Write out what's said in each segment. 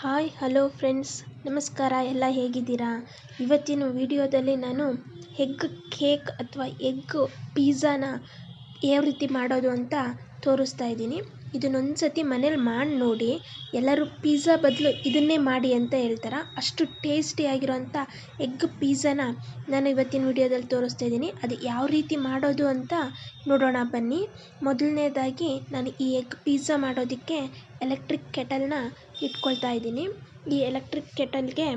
Hi hello friends ನಮಸ್ಕಾರ. ಎಲ್ಲ ಹೇಗಿದ್ದೀರಾ? ಇವತ್ತಿನ ವಿಡಿಯೋದಲ್ಲಿ ನಾನು ಎಗ್ ಕೇಕ್ ಅಥವಾ ಎಗ್ ಪಿಜ್ಜಾನ ಯಾವ ರೀತಿ ಮಾಡೋದು ಅಂತ ತೋರಿಸ್ತಾ ಇದ್ದೀನಿ. ಇದನ್ನೊಂದು ಸತಿ ಮನೇಲಿ ಮಾಡಿ ನೋಡಿ, ಎಲ್ಲರೂ ಪಿಜ್ಜಾ ಬದಲು ಇದನ್ನೇ ಮಾಡಿ ಅಂತ ಹೇಳ್ತಾರೆ? ಅಷ್ಟು ಟೇಸ್ಟಿಯಾಗಿರೋಂಥ ಎಗ್ ಪಿಝಾನ ನಾನು ಇವತ್ತಿನ ವಿಡಿಯೋದಲ್ಲಿ ತೋರಿಸ್ತಾ ಇದ್ದೀನಿ. ಅದು ಯಾವ ರೀತಿ ಮಾಡೋದು ಅಂತ ನೋಡೋಣ ಬನ್ನಿ. ಮೊದಲನೇದಾಗಿ ನಾನು ಈ ಎಗ್ ಪಿಜ್ಜಾ ಮಾಡೋದಕ್ಕೆ ಎಲೆಕ್ಟ್ರಿಕ್ ಕೆಟಲ್ನ ಇಟ್ಕೊಳ್ತಾ ಇದ್ದೀನಿ. ಈ ಎಲೆಕ್ಟ್ರಿಕ್ ಕೆಟಲ್ಗೆ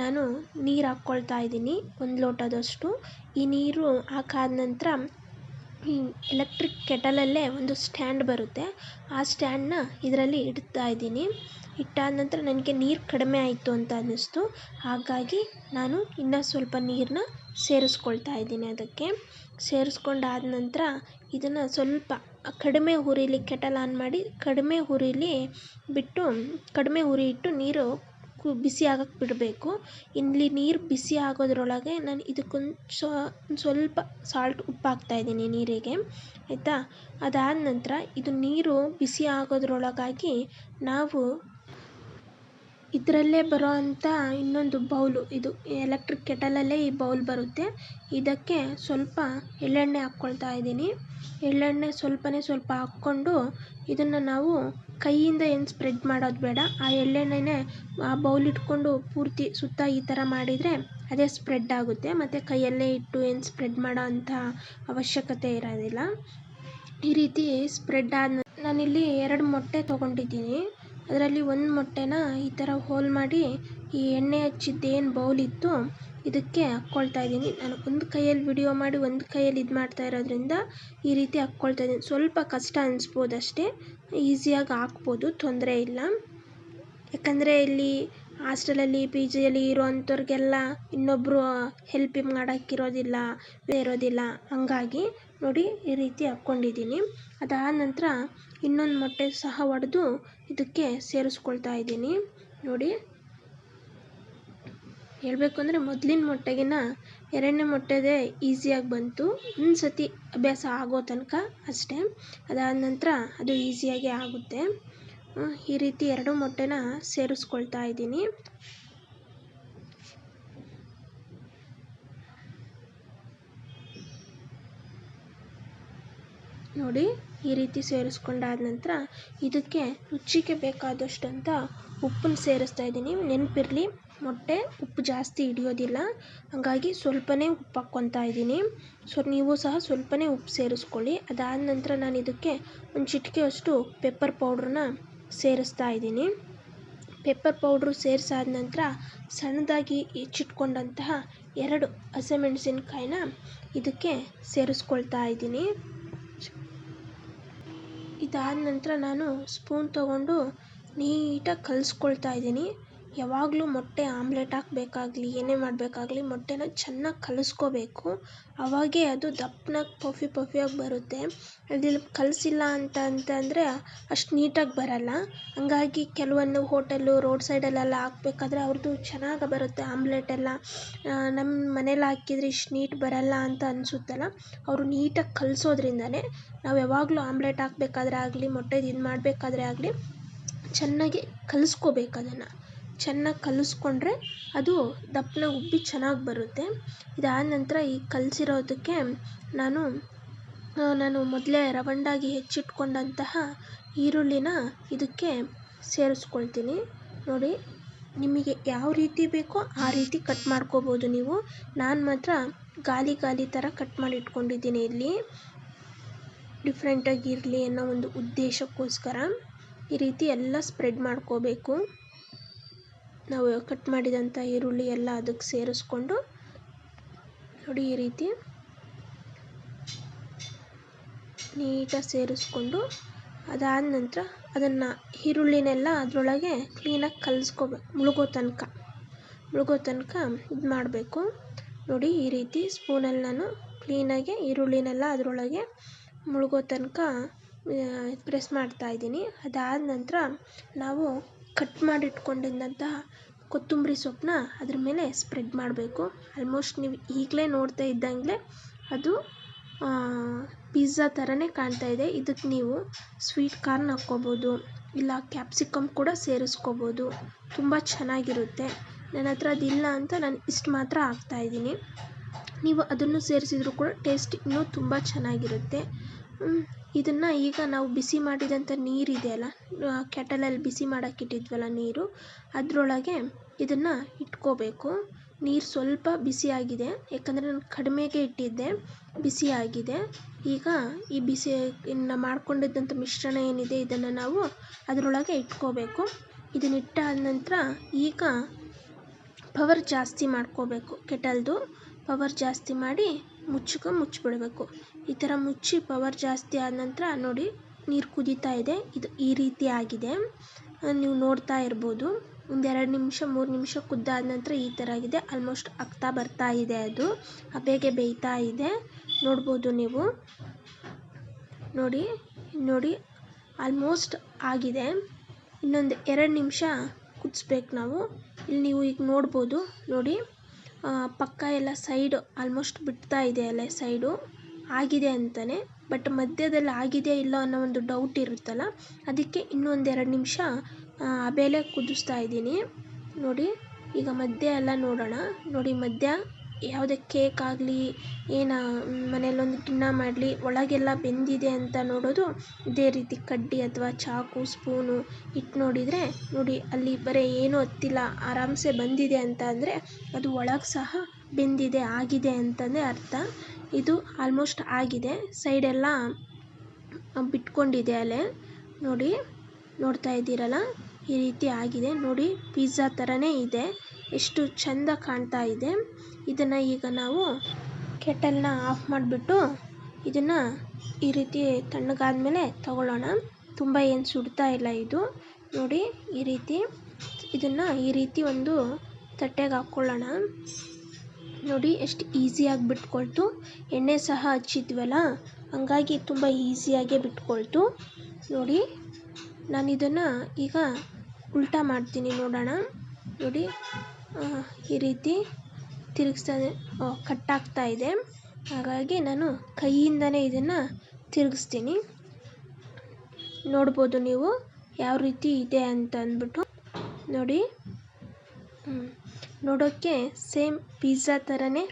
ನಾನು ನೀರು ಹಾಕ್ಕೊಳ್ತಾ ಇದ್ದೀನಿ, ಒಂದು ಲೋಟದಷ್ಟು. ಈ ನೀರು ಹಾಕಾದ ನಂತರ ಎಲೆಕ್ಟ್ರಿಕ್ ಕೆಟಲಲ್ಲೇ ಒಂದು ಸ್ಟ್ಯಾಂಡ್ ಬರುತ್ತೆ. ಆ ಸ್ಟ್ಯಾಂಡನ್ನ ಇದರಲ್ಲಿ ಇಡ್ತಾ ಇದ್ದೀನಿ. ಇಟ್ಟಾದ ನಂತರ ನನಗೆ ನೀರು ಕಡಿಮೆ ಆಯಿತು ಅಂತ ಅನ್ನಿಸ್ತು. ಹಾಗಾಗಿ ನಾನು ಇನ್ನೂ ಸ್ವಲ್ಪ ನೀರನ್ನ ಸೇರಿಸ್ಕೊಳ್ತಾ ಇದ್ದೀನಿ ಅದಕ್ಕೆ. ಸೇರಿಸ್ಕೊಂಡಾದ ನಂತರ ಇದನ್ನು ಸ್ವಲ್ಪ ಕಡಿಮೆ ಉರಿಲಿ ಕೆಟಲ್ ಆನ್ ಮಾಡಿ ಕಡಿಮೆ ಉರಿಲಿ ಬಿಟ್ಟು, ಕಡಿಮೆ ಉರಿ ಇಟ್ಟು ನೀರು ಕು, ಬಿಸಿ ಆಗಕ್ಕೆ ಬಿಡಬೇಕು. ಇಲ್ಲಿ ನೀರು ಬಿಸಿ ಆಗೋದ್ರೊಳಗೆ ನಾನು ಇದಕ್ಕೊಂದು ಸ್ವಲ್ಪ ಸಾಲ್ಟ್ ಉಪ್ಪು ಹಾಕ್ತಾ ಇದ್ದೀನಿ ನೀರಿಗೆ, ಆಯಿತಾ? ಅದಾದ ನಂತರ ಇದು ನೀರು ಬಿಸಿ ಆಗೋದ್ರೊಳಗಾಗಿ ನಾವು ಇದರಲ್ಲೇ ಬರೋ ಅಂಥ ಇನ್ನೊಂದು ಬೌಲು. ಇದು ಎಲೆಕ್ಟ್ರಿಕ್ ಕೆಟಲಲ್ಲೇ ಈ ಬೌಲ್ ಬರುತ್ತೆ. ಇದಕ್ಕೆ ಸ್ವಲ್ಪ ಎಳ್ಳೆಣ್ಣೆ ಹಾಕ್ಕೊಳ್ತಾ ಇದ್ದೀನಿ. ಎಳ್ಳೆಣ್ಣೆ ಸ್ವಲ್ಪನೇ ಸ್ವಲ್ಪ ಹಾಕ್ಕೊಂಡು ಇದನ್ನು ನಾವು ಕೈಯಿಂದ ಏನು ಸ್ಪ್ರೆಡ್ ಮಾಡೋದು ಬೇಡ. ಆ ಎಳ್ಳೆಣ್ಣೆನೇ ಆ ಬೌಲ್ ಇಟ್ಕೊಂಡು ಪೂರ್ತಿ ಸುತ್ತ ಈ ಥರ ಮಾಡಿದರೆ ಅದೇ ಸ್ಪ್ರೆಡ್ ಆಗುತ್ತೆ. ಮತ್ತು ಕೈಯಲ್ಲೇ ಇಟ್ಟು ಏನು ಸ್ಪ್ರೆಡ್ ಮಾಡೋ ಅಂಥ ಅವಶ್ಯಕತೆ ಇರೋದಿಲ್ಲ. ಈ ರೀತಿ ಸ್ಪ್ರೆಡ್ ಆದ ನಾನಿಲ್ಲಿ ಎರಡು ಮೊಟ್ಟೆ ತೊಗೊಂಡಿದ್ದೀನಿ. ಅದರಲ್ಲಿ ಒಂದು ಮೊಟ್ಟೆನ ಈ ಥರ ಹೋಲ್ ಮಾಡಿ ಈ ಎಣ್ಣೆ ಹಚ್ಚಿದ್ದೇನು ಬೌಲ್ ಇತ್ತು ಇದಕ್ಕೆ ಹಾಕ್ಕೊಳ್ತಾ ಇದ್ದೀನಿ. ನಾನು ಒಂದು ಕೈಯಲ್ಲಿ ವಿಡಿಯೋ ಮಾಡಿ ಒಂದು ಕೈಯಲ್ಲಿ ಇದು ಮಾಡ್ತಾ ಇರೋದ್ರಿಂದ ಈ ರೀತಿ ಹಾಕ್ಕೊಳ್ತಾ ಇದ್ದೀನಿ. ಸ್ವಲ್ಪ ಕಷ್ಟ ಅನಿಸ್ಬೋದು ಅಷ್ಟೇ ಈಸಿಯಾಗಿ ಹಾಕ್ಬೋದು, ತೊಂದರೆ ಇಲ್ಲ. ಯಾಕಂದರೆ ಇಲ್ಲಿ ಹಾಸ್ಟೆಲಲ್ಲಿ ಪಿ ಜಿಯಲ್ಲಿ ಇರೋವಂಥವ್ರಿಗೆಲ್ಲ ಇನ್ನೊಬ್ಬರು ಹೆಲ್ಪ್ ಮಾಡೋಕ್ಕಿರೋದಿಲ್ಲ ಇರೋದಿಲ್ಲ. ಹಂಗಾಗಿ ನೋಡಿ ಈ ರೀತಿ ಹಾಕ್ಕೊಂಡಿದ್ದೀನಿ. ಅದಾದ ನಂತರ ಇನ್ನೊಂದು ಮೊಟ್ಟೆ ಸಹ ಒಡೆದು ಇದಕ್ಕೆ ಸೇರಿಸ್ಕೊಳ್ತಾ ಇದ್ದೀನಿ. ನೋಡಿ. ಹೇಳಬೇಕು ಅಂದರೆ ಮೊದಲಿನ ಮೊಟ್ಟೆಗಿನ ಎರಡನೇ ಮೊಟ್ಟೆದೇ ಈಸಿಯಾಗಿ ಬಂತು. ಒಂದು ಸತಿ ಅಭ್ಯಾಸ ಆಗೋ ತನಕ ಅಷ್ಟೇ. ಅದಾದ ನಂತರ ಅದು ಈಸಿಯಾಗಿ ಆಗುತ್ತೆ. ಈ ರೀತಿ ಎರಡು ಮೊಟ್ಟೆನ ಸೇರಿಸ್ಕೊಳ್ತಾ ಇದ್ದೀನಿ. ನೋಡಿ ಈ ರೀತಿ ಸೇರಿಸ್ಕೊಂಡಾದ ನಂತರ ಇದಕ್ಕೆ ರುಚಿಗೆ ಬೇಕಾದಷ್ಟು ಅಂತ ಉಪ್ಪನ್ನು ಸೇರಿಸ್ತಾ ಇದ್ದೀನಿ. ನೆನಪಿರಲಿ, ಮೊಟ್ಟೆ ಉಪ್ಪು ಜಾಸ್ತಿ ಹಿಡಿಯೋದಿಲ್ಲ. ಹಾಗಾಗಿ ಸ್ವಲ್ಪನೇ ಉಪ್ಪು ಹಾಕ್ಕೊತಾ ಇದ್ದೀನಿ. ಸೊ, ನೀವು ಸಹ ಸ್ವಲ್ಪನೇ ಉಪ್ಪು ಸೇರಿಸ್ಕೊಳ್ಳಿ. ಅದಾದ ನಂತರ ನಾನು ಇದಕ್ಕೆ ಒಂದು ಚಿಟಿಕೆಯಷ್ಟು ಪೆಪ್ಪರ್ ಪೌಡ್ರನ್ನ ಸೇರಿಸ್ತಾ ಇದ್ದೀನಿ. ಪೆಪ್ಪರ್ ಪೌಡ್ರು ಸೇರಿಸಾದ ನಂತರ ಸಣ್ಣದಾಗಿ ಹೆಚ್ಚಿಟ್ಕೊಂಡಂತಹ ಎರಡು ಹಸಿಮೆಣಸಿನ್ಕಾಯಿನ ಇದಕ್ಕೆ ಸೇರಿಸ್ಕೊಳ್ತಾ ಇದ್ದೀನಿ. ಇದಾದ ನಂತರ ನಾನು ಸ್ಪೂನ್ ತಗೊಂಡು ನೀಟಾಗಿ ಕಲಿಸ್ಕೊಳ್ತಾ ಇದ್ದೀನಿ. ಯಾವಾಗಲೂ ಮೊಟ್ಟೆ ಆಮ್ಲೆಟ್ ಹಾಕ್ಬೇಕಾಗ್ಲಿ, ಏನೇ ಮಾಡಬೇಕಾಗ್ಲಿ ಮೊಟ್ಟೆನ ಚೆನ್ನಾಗಿ ಕಲಿಸ್ಕೋಬೇಕು. ಅವಾಗೇ ಅದು ದಪ್ಪನಾಗಿ ಪಫಿ ಪಫಿಯಾಗಿ ಬರುತ್ತೆ. ಅದು ಕಲಸಿಲ್ಲ ಅಂತ ಅಂತಂದರೆ ಅಷ್ಟು ನೀಟಾಗಿ ಬರಲ್ಲ. ಹಂಗಾಗಿ ಕೆಲವೊಂದು ಹೋಟೆಲ್ಲು, ರೋಡ್ ಸೈಡಲ್ಲೆಲ್ಲ ಹಾಕ್ಬೇಕಾದ್ರೆ ಅವ್ರದ್ದು ಚೆನ್ನಾಗಿ ಬರುತ್ತೆ ಆಮ್ಲೆಟ್ ಎಲ್ಲ ನಮ್ಮ ಮನೇಲಿ ಹಾಕಿದ್ರೆ ಇಷ್ಟು ನೀಟ್ ಬರಲ್ಲ ಅಂತ ಅನಿಸುತ್ತಲ್ಲ, ಅವರು ನೀಟಾಗಿ ಕಲಸೋದ್ರಿಂದನೇ ನಾವು ಯಾವಾಗಲೂ ಆಮ್ಲೆಟ್ ಹಾಕ್ಬೇಕಾದ್ರೆ ಆಗಲಿ, ಮೊಟ್ಟೆದು ಇದು ಮಾಡಬೇಕಾದ್ರೆ ಆಗಲಿ, ಚೆನ್ನಾಗಿ ಕಲಿಸ್ಕೋಬೇಕು ಅದನ್ನು. ಚೆನ್ನಾಗಿ ಕಲಸ್ಕೊಂಡ್ರೆ ಅದು ದಪ್ಪನಾಗಿ ಉಬ್ಬಿ ಚೆನ್ನಾಗಿ ಬರುತ್ತೆ. ಇದಾದ ನಂತರ ಈ ಕಲಸಿರೋದಕ್ಕೆ ನಾನು ನಾನು ಮೊದಲೇ ರವಂಡಾಗಿ ಹೆಚ್ಚಿಟ್ಕೊಂಡಂತಹ ಈರುಳ್ಳಿನ ಇದಕ್ಕೆ ಸೇರಿಸ್ಕೊಳ್ತೀನಿ. ನೋಡಿ, ನಿಮಗೆ ಯಾವ ರೀತಿ ಬೇಕೋ ಆ ರೀತಿ ಕಟ್ ಮಾಡ್ಕೋಬೋದು ನೀವು. ನಾನು ಮಾತ್ರ ಗಾಲಿ ಗಾಲಿ ಥರ ಕಟ್ ಮಾಡಿ ಇಟ್ಕೊಂಡಿದ್ದೀನಿ ಇಲ್ಲಿ. ಡಿಫ್ರೆಂಟಾಗಿ ಇರಲಿ ಅನ್ನೋ ಒಂದು ಉದ್ದೇಶಕ್ಕೋಸ್ಕರ ಈ ರೀತಿ ಎಲ್ಲ ಸ್ಪ್ರೆಡ್ ಮಾಡ್ಕೋಬೇಕು. ನಾವು ಕಟ್ ಮಾಡಿದಂಥ ಈರುಳ್ಳಿ ಎಲ್ಲ ಅದಕ್ಕೆ ಸೇರಿಸ್ಕೊಂಡು ನೋಡಿ ಈ ರೀತಿ ನೀಟಾಗಿ ಸೇರಿಸ್ಕೊಂಡು ಅದಾದ ನಂತರ ಅದನ್ನು ಈರುಳ್ಳಿನೆಲ್ಲ ಅದರೊಳಗೆ ಕ್ಲೀನಾಗಿ ಕಲಿಸ್ಕೋಬೇಕು ಮುಳುಗೋ ತನಕ ಮುಳುಗೋ ತನಕ ಇದು ಮಾಡಬೇಕು. ನೋಡಿ ಈ ರೀತಿ ಸ್ಪೂನಲ್ಲಿ ನಾನು ಕ್ಲೀನಾಗಿ ಈರುಳ್ಳಿನೆಲ್ಲ ಅದರೊಳಗೆ ಮುಳುಗೋ ತನಕ ಪ್ರೆಸ್ ಮಾಡ್ತಾಯಿದ್ದೀನಿ ಅದಾದ ನಂತರ ನಾವು ಕಟ್ ಮಾಡಿ ಇಟ್ಕೊಂಡಿದ್ದಂತಹ ಕೊತ್ತಂಬರಿ ಸೊಪ್ಪನ್ನ ಅದ್ರ ಮೇಲೆ ಸ್ಪ್ರೆಡ್ ಮಾಡಬೇಕು. ಆಲ್ಮೋಸ್ಟ್ ನೀವು ಈಗಲೇ ನೋಡ್ತಾ ಇದ್ದಂಗೆ ಅದು ಪಿಜ್ಜಾ ಥರನೇ ಕಾಣ್ತಾ ಇದೆ. ಇದಕ್ಕೆ ನೀವು ಸ್ವೀಟ್ ಕಾರ್ನ್ ಹಾಕ್ಕೋಬೋದು, ಇಲ್ಲ ಕ್ಯಾಪ್ಸಿಕಮ್ ಕೂಡ ಸೇರಿಸ್ಕೋಬೋದು. ತುಂಬ ಚೆನ್ನಾಗಿರುತ್ತೆ. ನನ್ನ ಹತ್ರ ಅದಿಲ್ಲ ಅಂತ ನಾನು ಇಷ್ಟು ಮಾತ್ರ ಹಾಕ್ತಾ ಇದ್ದೀನಿ. ನೀವು ಅದನ್ನು ಸೇರಿಸಿದರೂ ಕೂಡ ಟೇಸ್ಟ್ ಇನ್ನೂ ತುಂಬ ಚೆನ್ನಾಗಿರುತ್ತೆ. ಇದನ್ನು ಈಗ ನಾವು ಬಿಸಿ ಮಾಡಿದಂಥ ನೀರಿದೆಯಲ್ಲ ಕೆಟಲಲ್ಲಿ ಬಿಸಿ ಮಾಡೋಕ್ಕಿಟ್ಟಿದ್ವಲ್ಲ ನೀರು, ಅದರೊಳಗೆ ಇದನ್ನು ಇಟ್ಕೋಬೇಕು. ನೀರು ಸ್ವಲ್ಪ ಬಿಸಿಯಾಗಿದೆ ಯಾಕಂದರೆ ನಾನು ಕಡಿಮೆಗೆ ಇಟ್ಟಿದ್ದೆ ಬಿಸಿಯಾಗಿದೆ ಈಗ ಈ ಬಿಸಿ, ಇನ್ನು ಮಾಡ್ಕೊಂಡಿದ್ದಂಥ ಮಿಶ್ರಣ ಏನಿದೆ ಇದನ್ನು ನಾವು ಅದರೊಳಗೆ ಇಟ್ಕೋಬೇಕು. ಇದನ್ನ ಇಟ್ಟಾದ ನಂತರ ಈಗ ಪವರ್ ಜಾಸ್ತಿ ಮಾಡ್ಕೋಬೇಕು ಕೆಟಲ್ದು. ಪವರ್ ಜಾಸ್ತಿ ಮಾಡಿ ಮುಚ್ಚಕ್ಕೆ ಮುಚ್ಚಿಬಿಡಬೇಕು. ಈ ಥರ ಮುಚ್ಚಿ ಪವರ್ ಜಾಸ್ತಿ ಆದ ನಂತರ ನೋಡಿ ನೀರು ಕುದೀತಾ ಇದೆ. ಇದು ಈ ರೀತಿ ಆಗಿದೆ. ನೀವು ನೋಡ್ತಾ ಇರ್ಬೋದು. ಒಂದೆರಡು ನಿಮಿಷ, ಮೂರು ನಿಮಿಷ ಕುದ್ದಾದ ನಂತರ ಈ ಥರ ಆಗಿದೆ. ಆಲ್ಮೋಸ್ಟ್ ಆಗ್ತಾ ಬರ್ತಾ ಇದೆ ಅದು. ಹಬೆಗೆ ಬೇಯ್ತಾ ಇದೆ. ನೋಡ್ಬೋದು ನೀವು. ನೋಡಿ ನೋಡಿ ಆಲ್ಮೋಸ್ಟ್ ಆಗಿದೆ. ಇನ್ನೊಂದು ಎರಡು ನಿಮಿಷ ಕುದಿಸ್ಬೇಕು ನಾವು. ಇಲ್ಲಿ ನೀವು ಈಗ ನೋಡ್ಬೋದು. ನೋಡಿ. ಪಕ್ಕ ಎಲ್ಲ ಸೈಡು ಆಲ್ಮೋಸ್ಟ್ ಬಿಡ್ತಾ ಇದೆ ಅಲ್ಲೇ ಸೈಡು. ಆಗಿದೆ ಅಂತಲೇ ಬಟ್ ಮಧ್ಯದಲ್ಲಿ ಆಗಿದೆಯಾ ಇಲ್ಲ ಅನ್ನೋ ಒಂದು ಡೌಟ್ ಇರುತ್ತಲ್ಲ. ಅದಕ್ಕೆ ಇನ್ನೊಂದು ಎರಡು ನಿಮಿಷ ಬೇಳೆ ಕುದಿಸ್ತಾ ಇದ್ದೀನಿ. ನೋಡಿ, ಈಗ ಮಧ್ಯ ಎಲ್ಲ ನೋಡೋಣ. ನೋಡಿ, ಮಧ್ಯ ಯಾವುದೇ ಕೇಕ್ ಆಗಲಿ, ಏನು ಮನೆಯಲ್ಲೊಂದು ಗಿಣ್ಣ ಮಾಡಲಿ, ಒಳಗೆಲ್ಲ ಬೆಂದಿದೆ ಅಂತ ನೋಡೋದು ಇದೇ ರೀತಿ ಕಡ್ಡಿ ಅಥವಾ ಚಾಕು ಸ್ಪೂನು ಇಟ್ಟು ನೋಡಿದರೆ ನೋಡಿ ಅಲ್ಲಿ ಬರೀ ಏನೂ ಹತ್ತಿಲ್ಲ, ಆರಾಮ್ಸೆ ಬಂದಿದೆ ಅಂತ ಅಂದರೆ ಅದು ಒಳಗೆ ಸಹ ಬೆಂದಿದೆ, ಆಗಿದೆ ಅಂತಲೇ ಅರ್ಥ. ಇದು ಆಲ್ಮೋಸ್ಟ್ ಆಗಿದೆ ಸೈಡೆಲ್ಲ ಬಿಟ್ಕೊಂಡಿದೆ ಅಲ್ಲೇ ನೋಡಿ, ನೋಡ್ತಾ ಇದ್ದೀರಲ್ಲ, ಈ ರೀತಿ ಆಗಿದೆ. ನೋಡಿ ಪಿಜ್ಜಾ ಥರನೇ ಇದೆ. ಎಷ್ಟು ಚೆಂದ ಕಾಣ್ತಾ ಇದೆ. ಇದನ್ನು ಈಗ ನಾವು ಕೆಟಲ್ನ ಆಫ್ ಮಾಡಿಬಿಟ್ಟು ಇದನ್ನು ಈ ರೀತಿ ತಣ್ಣಗಾದ್ಮೇಲೆ ತಗೊಳ್ಳೋಣ. ತುಂಬ ಏನು ಸುಡ್ತಾ ಇಲ್ಲ ಇದು. ನೋಡಿ, ಈ ರೀತಿ ಇದನ್ನು ಈ ರೀತಿ ಒಂದು ತಟ್ಟೆಗೆ ಹಾಕ್ಕೊಳ್ಳೋಣ. ನೋಡಿ, ಎಷ್ಟು ಈಸಿಯಾಗಿ ಬಿಟ್ಕೊಳ್ತು ಎಣ್ಣೆ ಸಹ ಹಚ್ಚಿದ್ವಲ್ಲ, ಹಂಗಾಗಿ ತುಂಬ ಈಸಿಯಾಗೇ ಬಿಟ್ಕೊಳ್ತು. ನೋಡಿ ನಾನು ಇದನ್ನು ಈಗ ಉಲ್ಟಾ ಮಾಡ್ತೀನಿ ನೋಡೋಣ. ನೋಡಿ ಈ ರೀತಿ ತಿರುಗಿಸ್ತಾ ಆಗ್ತಾ ಇದೆ. ಹಾಗಾಗಿ ನಾನು ಕೈಯಿಂದಲೇ ಇದನ್ನು ತಿರುಗಿಸ್ತೀನಿ. ನೋಡ್ಬೋದು ನೀವು ಯಾವ ರೀತಿ ಇದೆ ಅಂತ ಅಂದ್ಬಿಟ್ಟು. ನೋಡಿ ನೋಡೋಕ್ಕೆ ಸೇಮ್ ಪಿಜ್ಜಾ ಥರನೇ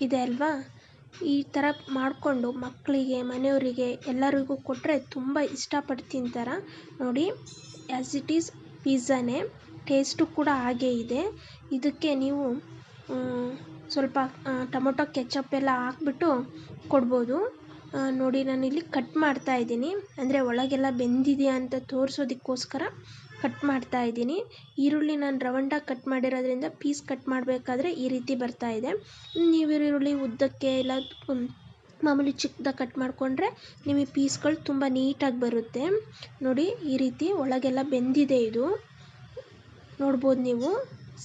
ಇದೆ ಅಲ್ವಾ? ಈ ಥರ ಮಾಡಿಕೊಂಡು ಮಕ್ಕಳಿಗೆ, ಮನೆಯವರಿಗೆ ಎಲ್ಲರಿಗೂ ಕೊಟ್ಟರೆ ತುಂಬ ಇಷ್ಟಪಟ್ಟು ತಿಂತಾರೆ ನೋಡಿ ಆ್ಯಸ್ ಇಟ್ ಈಸ್ ಪಿಜ್ಜಾನೇ. ಟೇಸ್ಟು ಕೂಡ ಹಾಗೇ ಇದೆ. ಇದಕ್ಕೆ ನೀವು ಸ್ವಲ್ಪ ಟೊಮೊಟೊ ಕೆಚಪ್ ಎಲ್ಲ ಹಾಕ್ಬಿಟ್ಟು ಕೊಡ್ಬೋದು. ನೋಡಿ ನಾನಿಲ್ಲಿ ಕಟ್ ಮಾಡ್ತಾ ಇದ್ದೀನಿ. ಅಂದರೆ ಒಳಗೆಲ್ಲ ಬೆಂದಿದೆಯಾ ಅಂತ ತೋರಿಸೋದಕ್ಕೋಸ್ಕರ ಕಟ್ ಮಾಡ್ತಾ ಇದ್ದೀನಿ. ಈರುಳ್ಳಿ ನಾನು ರವಂಡಾಗಿ ಕಟ್ ಮಾಡಿರೋದ್ರಿಂದ ಪೀಸ್ ಕಟ್ ಮಾಡಬೇಕಾದ್ರೆ ಈ ರೀತಿ ಬರ್ತಾ ಇದೆ. ನೀವು ಈರುಳ್ಳಿ ಉದ್ದಕ್ಕೆ ಇಲ್ಲ ಮಾಮೂಲಿ ಚಿಕ್ಕದಾಗಿ ಕಟ್ ಮಾಡಿಕೊಂಡ್ರೆ ನಿಮಗೆ ಪೀಸ್ಗಳು ತುಂಬ ನೀಟಾಗಿ ಬರುತ್ತೆ. ನೋಡಿ ಈ ರೀತಿ ಒಳಗೆಲ್ಲ ಬೆಂದಿದೆ ಇದು. ನೋಡ್ಬೋದು ನೀವು.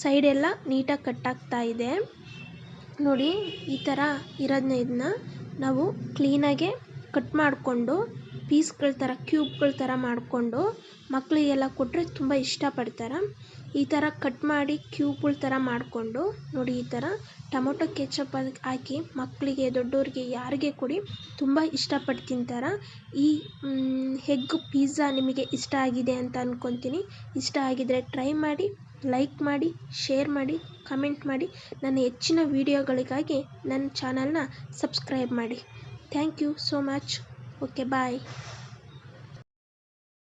ಸೈಡೆಲ್ಲ ನೀಟಾಗಿ ಕಟ್ಟಾಗ್ತಾ ಇದೆ. ನೋಡಿ, ಈ ಥರ ಇರೋದನ್ನ ಇದನ್ನ ನಾವು ಕ್ಲೀನಾಗೆ ಕಟ್ ಮಾಡಿಕೊಂಡು ಪೀಸ್ಗಳ ಥರ ಕ್ಯೂಬ್ಗಳ ಥರ ಮಾಡಿಕೊಂಡು ಮಕ್ಕಳಿಗೆಲ್ಲ ಕೊಟ್ಟರೆ ತುಂಬ ಇಷ್ಟಪಡ್ತಾರೆ. ಈ ಥರ ಕಟ್ ಮಾಡಿ ಕ್ಯೂಬ್ಗಳ ಥರ ಮಾಡಿಕೊಂಡು ನೋಡಿ ಈ ಥರ ಟೊಮೊಟೊ ಕೆಚಪ್ ಹಾಕಿ ಮಕ್ಕಳಿಗೆ ದೊಡ್ಡೋರಿಗೆ, ಯಾರಿಗೆ ಕೊಡಿ ತುಂಬ ಇಷ್ಟಪಟ್ಟು ತಿಂತಾರೆ. ಈ ಹೆಗ್ ಪಿಜ್ಜಾ ನಿಮಗೆ ಇಷ್ಟ ಆಗಿದೆ ಅಂತ ಅಂದ್ಕೊತೀನಿ ಇಷ್ಟ ಆಗಿದ್ರೆ ಟ್ರೈ ಮಾಡಿ ಲೈಕ್ ಮಾಡಿ ಶೇರ್ ಮಾಡಿ ಕಮೆಂಟ್ ಮಾಡಿ. ನನ್ನ ಹೆಚ್ಚಿನ ವೀಡಿಯೋಗಳಿಗಾಗಿ ನನ್ನ ಚಾನಲ್ನ ಸಬ್ಸ್ಕ್ರೈಬ್ ಮಾಡಿ. Thank you so much okay bye